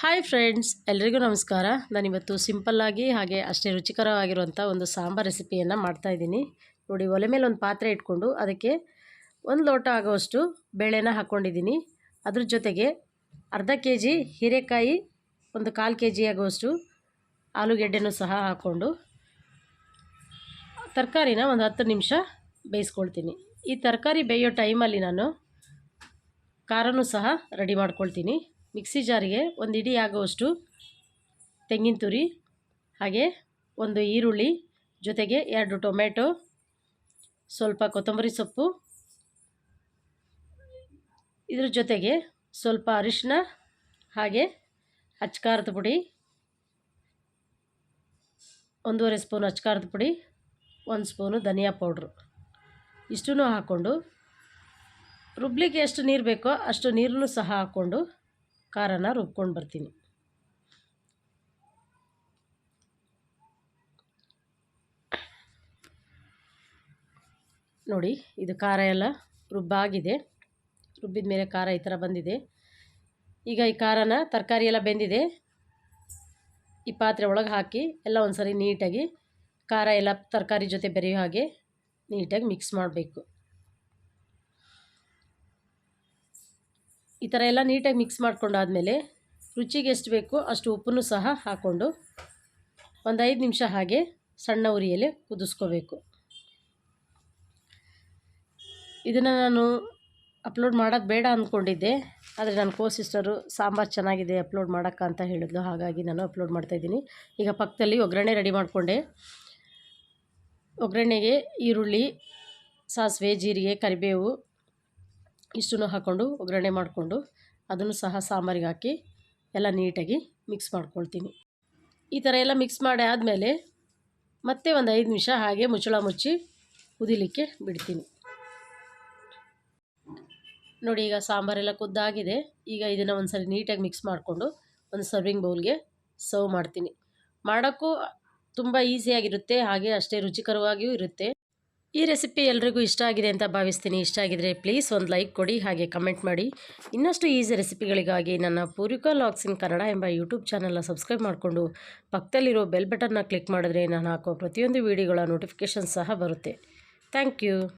Hi friends, ಎಲ್ರಿಗೂ ನಮಸ್ಕಾರ. ನಾನಿವತ್ತು ಸಿಂಪಲ್ಲಾಗಿ ಹಾಗೆ ಅಷ್ಟೇ ರುಚಿಕರವಾಗಿರುವಂಥ ಒಂದು ಸಾಂಬಾರ್ ರೆಸಿಪಿಯನ್ನು ಮಾಡ್ತಾಯಿದ್ದೀನಿ ನೋಡಿ, ಒಲೆ ಮೇಲೆ ಒಂದು ಪಾತ್ರೆ ಇಟ್ಕೊಂಡು ಅದಕ್ಕೆ ಒಂದು ಲೋಟ ಆಗೋವಷ್ಟು ಬೇಳೆನ ಹಾಕ್ಕೊಂಡಿದ್ದೀನಿ. ಅದ್ರ ಜೊತೆಗೆ ಅರ್ಧ ಕೆ ಜಿ ಹೀರೆಕಾಯಿ, ಒಂದು ಕಾಲು ಕೆ ಜಿ ಆಗುವಷ್ಟು ಆಲೂಗೆಡ್ಡೆನೂ ಸಹ ಹಾಕ್ಕೊಂಡು ತರಕಾರಿನ ಒಂದು ಹತ್ತು ನಿಮಿಷ ಬೇಯಿಸ್ಕೊಳ್ತೀನಿ. ಈ ತರಕಾರಿ ಬೇಯೋ ಟೈಮಲ್ಲಿ ನಾನು ಖಾರನೂ ಸಹ ರೆಡಿ ಮಾಡ್ಕೊಳ್ತೀನಿ. ಮಿಕ್ಸಿ ಜಾರಿಗೆ ಒಂದು ಇಡಿ ಆಗುವಷ್ಟು ತೆಂಗಿನ ತುರಿ, ಹಾಗೆ ಒಂದು ಈರುಳ್ಳಿ, ಜೊತೆಗೆ ಎರಡು ಟೊಮೆಟೊ ಸ್ವಲ್ಪ ಕೊತ್ತಂಬರಿ ಸೊಪ್ಪು, ಇದ್ರ ಜೊತೆಗೆ ಸ್ವಲ್ಪ ಅರಿಶಿನ ಹಾಗೆ ಅಚ್ಕಾರದ ಪುಡಿ, ಒಂದೂವರೆ ಸ್ಪೂನ್ ಅಚ್ಕಾರದ ಪುಡಿ, ಒಂದು ಸ್ಪೂನು ಧನಿಯಾ ಪೌಡ್ರು. ಇಷ್ಟೂ ಹಾಕ್ಕೊಂಡು ರುಬ್ಲಿಕ್ಕೆ ಎಷ್ಟು ನೀರು ಬೇಕೋ ಅಷ್ಟು ನೀರನ್ನು ಸಹ ಹಾಕ್ಕೊಂಡು ಖಾರನ ರುಬ್ಕೊಂಡು ಬರ್ತೀನಿ. ನೋಡಿ, ಇದು ಖಾರ ಎಲ್ಲ ರುಬ್ಬಾಗಿದೆ. ರುಬ್ಬಿದ ಮೇಲೆ ಖಾರ ಈ ಥರ ಬಂದಿದೆ. ಈಗ ಈ ಖಾರನ ತರಕಾರಿ ಎಲ್ಲ ಬೆಂದಿದೆ. ಈ ಪಾತ್ರೆ ಒಳಗೆ ಹಾಕಿ ಎಲ್ಲ ಒಂದು ಸರಿ ನೀಟಾಗಿ ಖಾರ ಎಲ್ಲ ತರಕಾರಿ ಜೊತೆ ಬೆರೆಯೋ ಹಾಗೆ ನೀಟಾಗಿ ಮಿಕ್ಸ್ ಮಾಡಬೇಕು. ಈ ಥರ ಎಲ್ಲ ನೀಟಾಗಿ ಮಿಕ್ಸ್ ಮಾಡ್ಕೊಂಡಾದಮೇಲೆ ರುಚಿಗೆ ಎಷ್ಟು ಬೇಕೋ ಅಷ್ಟು ಉಪ್ಪನ್ನು ಸಹ ಹಾಕ್ಕೊಂಡು ಒಂದು ಐದು ನಿಮಿಷ ಹಾಗೆ ಸಣ್ಣ ಉರಿಯಲ್ಲಿ ಕುದಿಸ್ಕೋಬೇಕು. ಇದನ್ನು ನಾನು ಅಪ್ಲೋಡ್ ಮಾಡೋದು ಬೇಡ ಅಂದ್ಕೊಂಡಿದ್ದೆ, ಆದರೆ ನನ್ನ ಕೋ ಸಿಸ್ಟರು ಸಾಂಬಾರು ಚೆನ್ನಾಗಿದೆ, ಅಪ್ಲೋಡ್ ಮಾಡೋಕ್ಕ ಅಂತ ಹೇಳಿದ್ಲು, ಹಾಗಾಗಿ ನಾನು ಅಪ್ಲೋಡ್ ಮಾಡ್ತಾಯಿದ್ದೀನಿ ಈಗ ಪಕ್ಕದಲ್ಲಿ ಒಗ್ಗರಣೆ ರೆಡಿ ಮಾಡಿಕೊಂಡೆ. ಒಗ್ಗರಣೆಗೆ ಈರುಳ್ಳಿ, ಸಾಸಿವೆ, ಜೀರಿಗೆ, ಕರಿಬೇವು ಇಷ್ಟನ್ನು ಹಾಕ್ಕೊಂಡು ಒಗ್ಗರಣೆ ಮಾಡಿಕೊಂಡು ಅದನ್ನು ಸಹ ಸಾಂಬಾರಿಗೆ ಹಾಕಿ ಎಲ್ಲ ನೀಟಾಗಿ ಮಿಕ್ಸ್ ಮಾಡ್ಕೊಳ್ತೀನಿ. ಈ ಥರ ಎಲ್ಲ ಮಿಕ್ಸ್ ಮಾಡಿ ಆದಮೇಲೆ ಮತ್ತೆ ಒಂದು ಐದು ನಿಮಿಷ ಹಾಗೆ ಮುಚ್ಚಳ ಮುಚ್ಚಿ ಕುದಿಲಿಕ್ಕೆ ಬಿಡ್ತೀನಿ. ನೋಡಿ ಈಗ ಸಾಂಬಾರೆಲ್ಲ ಕುದ್ದಾಗಿದೆ. ಈಗ ಇದನ್ನು ಒಂದು ಸರಿ ನೀಟಾಗಿ ಮಿಕ್ಸ್ ಮಾಡಿಕೊಂಡು ಒಂದು ಸರ್ವಿಂಗ್ ಬೌಲ್ಗೆ ಸರ್ವ್ ಮಾಡ್ತೀನಿ. ಮಾಡೋಕ್ಕೂ ತುಂಬ ಈಸಿಯಾಗಿರುತ್ತೆ ಹಾಗೆ ಅಷ್ಟೇ ರುಚಿಕರವಾಗಿಯೂ ಇರುತ್ತೆ. ಈ ರೆಸಿಪಿ ಎಲ್ರಿಗೂ ಇಷ್ಟ ಆಗಿದೆ ಅಂತ ಭಾವಿಸ್ತೀನಿ. ಇಷ್ಟ ಆಗಿದ್ರೆ ಪ್ಲೀಸ್ ಒಂದು ಲೈಕ್ ಕೊಡಿ, ಹಾಗೆ ಕಮೆಂಟ್ ಮಾಡಿ. ಇನ್ನಷ್ಟು ಈಸಿ ರೆಸಿಪಿಗಳಿಗಾಗಿ ನನ್ನ ಪೂರ್ವಿಕಾ ಲಾಗ್ಸ್ ಇನ್ ಕನ್ನಡ ಎಂಬ ಯೂಟ್ಯೂಬ್ ಚಾನಲ್ನ ಸಬ್ಸ್ಕ್ರೈಬ್ ಮಾಡಿಕೊಂಡು ಪಕ್ಕದಲ್ಲಿರೋ ಬೆಲ್ ಬಟನ್ನ ಕ್ಲಿಕ್ ಮಾಡಿದ್ರೆ ನಾನು ಹಾಕೋ ಪ್ರತಿಯೊಂದು ವೀಡಿಯೋಗಳ ನೋಟಿಫಿಕೇಷನ್ ಸಹ ಬರುತ್ತೆ. Thank you.